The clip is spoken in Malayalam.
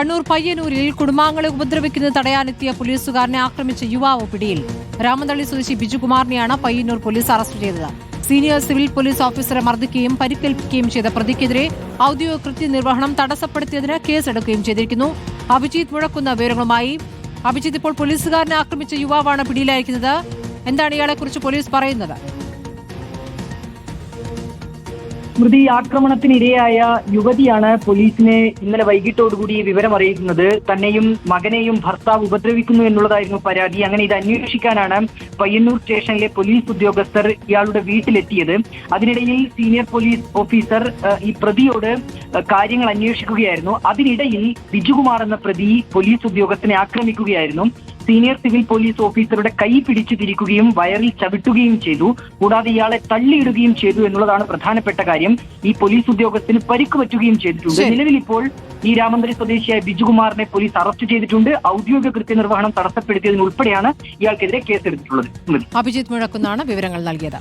കണ്ണൂർ പയ്യന്നൂരിൽ കുടുംബാംഗങ്ങളെ ഉപദ്രവിക്കുന്നത് തടയാനെത്തിയ പോലീസുകാരനെ ആക്രമിച്ച യുവാവ് പിടിയിൽ. രാമന്തള്ളി സ്വദേശി ബിജുകുമാറിനെയാണ് പയ്യന്നൂർ പോലീസ് അറസ്റ്റ് ചെയ്തത്. സീനിയർ സിവിൽ പോലീസ് ഓഫീസറെ മർദ്ദിക്കുകയും പരിക്കേൽപ്പിക്കുകയും ചെയ്ത പ്രതിക്കെതിരെ ഔദ്യോഗിക കൃത്യനിർവഹണം തടസ്സപ്പെടുത്തിയതിന് കേസെടുക്കുകയും ചെയ്തിരിക്കുന്നു. അഭിജിത്ത് മുഴക്കുന്ന വിവരങ്ങളുമായി അഭിജിത്ത് ഇപ്പോൾ പോലീസുകാരനെ ആക്രമിച്ച യുവാവാണ് പിടിയിലായിരിക്കുന്നത്. എന്താണ് ഇയാളെക്കുറിച്ച് പോലീസ് പറയുന്നത്? സ്മൃതി ആക്രമണത്തിനിരയായ യുവതിയാണ് പോലീസിനെ ഇന്നലെ വൈകിട്ടോടുകൂടി വിവരം അറിയിക്കുന്നത് തന്നെയും മകനെയും ഭർത്താവ് ഉപദ്രവിക്കുന്നു എന്നുള്ളതായിരുന്നു പരാതി. അങ്ങനെ ഇത് അന്വേഷിക്കാനാണ് പയ്യന്നൂർ സ്റ്റേഷനിലെ പോലീസ് ഉദ്യോഗസ്ഥർ ഇയാളുടെ വീട്ടിലെത്തിയത്. അതിനിടയിൽ സീനിയർ പോലീസ് ഓഫീസർ ഈ പ്രതിയോട് കാര്യങ്ങൾ അന്വേഷിക്കുകയായിരുന്നു. അതിനിടയിൽ ബിജുകുമാർ എന്ന പ്രതി പോലീസ് ഉദ്യോഗസ്ഥനെ ആക്രമിക്കുകയായിരുന്നു. സീനിയർ സിവിൽ പോലീസ് ഓഫീസറുടെ കൈ പിടിച്ചു തിരിക്കുകയും വയറിൽ ചവിട്ടുകയും ചെയ്തു. കൂടാതെ ഇയാളെ തള്ളിയിടുകയും ചെയ്തു എന്നുള്ളതാണ് പ്രധാനപ്പെട്ട കാര്യം. ഈ പോലീസ് ഉദ്യോഗസ്ഥന് പരിക്ക് പറ്റുകയും ചെയ്തിട്ടുണ്ട്. നിലവിൽ ഇപ്പോൾ ഈ രാമന്തരി സ്വദേശിയായ ബിജുകുമാറിനെ പോലീസ് അറസ്റ്റ് ചെയ്തിട്ടുണ്ട്. ഔദ്യോഗിക കൃത്യനിർവഹണം തടസ്സപ്പെടുത്തിയതിനുൾപ്പെടെയാണ് ഇയാൾക്കെതിരെ കേസെടുത്തിട്ടുള്ളത്. അഭിജിത്ത് മുഴക്കുന്നാണ് വിവരങ്ങൾ നൽകിയത്.